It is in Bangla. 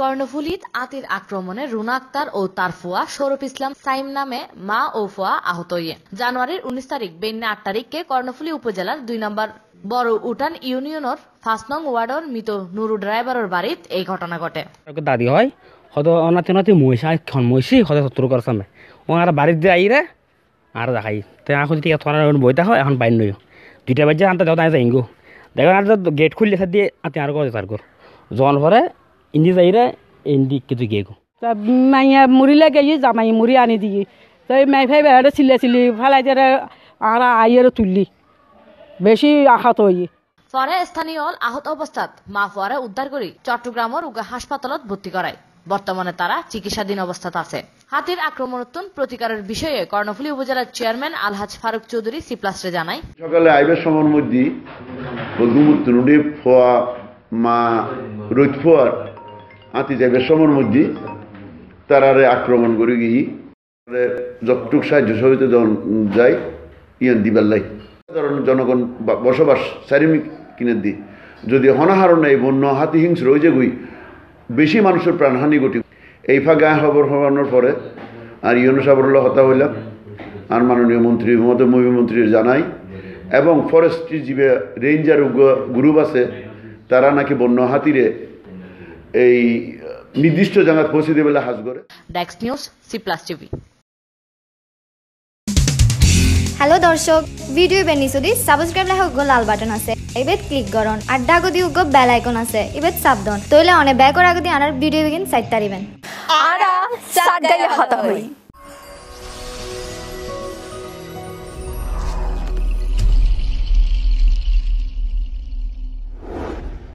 কর্ণফুলিত আতির আক্রমণে রুনা আক্তার ও তার ফুয়া সৌরভ ইসলাম, সাইম নামে মা ও ফুয়া আহত হইয়ে জানুয়ারির উনিশ তারিখ বেন্যা আট তারিখকে কর্ণফুলি উপজেলার দুই নম্বর বড় উঠান ইউনিয়নের ফার্স্ট নং ওয়ার্ডর মৃত নুরু ড্রাইভারের বাড়িত এই ঘটনা ঘটে। দাদি হয়, হয়তো অনাতে অনাতে মহিষ, খন মহিষি, হয়তো সত্তর করার সামনে ও আর বাড়িতে আইরে আর দেখাই। তো এখন আছে তোমার বইতে হয়, এখন বাইর নই দুইটা বাজে, আনতে যাও তাই যাইঙ্গো দেখো, আর গেট খুললে দিয়ে আতে আর করে তার জন ভরে ইন্দি যাইরে ইন্দি কিছু গিয়ে গো তা মাইয়া মুড়িলে গেছি জামাই মুড়ি আনি দিই তো এই মাই ফাই বেড়ে ছিলে ছিলি ফেলাই দিয়ে আর আইয়ের তুললি বেশি আঘাত হই পরে স্থানীয় আহত অবস্থাত মা ফুয়ারে উদ্ধার করে চট্টগ্রামের উগা হাসপাতালত ভর্তি করায় বর্তমানে তারা চিকিৎসাধীন অবস্থাত আছে হাতির আক্রমণোত্তন প্রতিকারের বিষয়ে কর্ণফুলী উপজেলার চেয়ারম্যান আলহাজ ফারুক চৌধুরী সিপ্লাসরে জানায় সকালে আইবের সময়ের মধ্যে বধুমূর্তি নুডি ফোয়া মা রোদ ফোয়ার আতি যাইবের সময়ের মধ্যে তারারে আক্রমণ করে গিয়ে যতটুক সাহায্য সহিত যায়, ইয়ান দিবাল্লাই সাধারণ জনগণ বা- বসবাস চারিমিক কিনে দি। যদি হনাহার নেই, বন্য, হাতি হিংস্র ওই যে গুই বেশি মানুষের প্রাণহানি ঘটি এই ফাঁকা খবর হওয়ানোর পরে আর ইউনু সাবরুল্লাহ হতা হইলাম, আর মাননীয় মন্ত্রী মমতা মুখ্যমন্ত্রী জানাই, এবং ফরেস্ট্রি জীবে রেঞ্জার গ্রুপ আছে, তারা নাকি বন্য হাতিরে এই নির্দিষ্ট জায়গায় পৌঁছে দেবে হাজ করে। ডেক্স news C plus TV hello দর্শক। ভিডিও বেনি যদি সাবস্ক্রাইব লেখা গো লাল বাটন আছে। এবেত ক্লিক করন। আড্ডা গদি গো বেল আইকন আছে। এবেত সাবধান তইলে অনে ব্যাকর আগদি আনার ভিডিও বেগিন সাইট তারিবেন। আরা সাত গাইলে হতা হই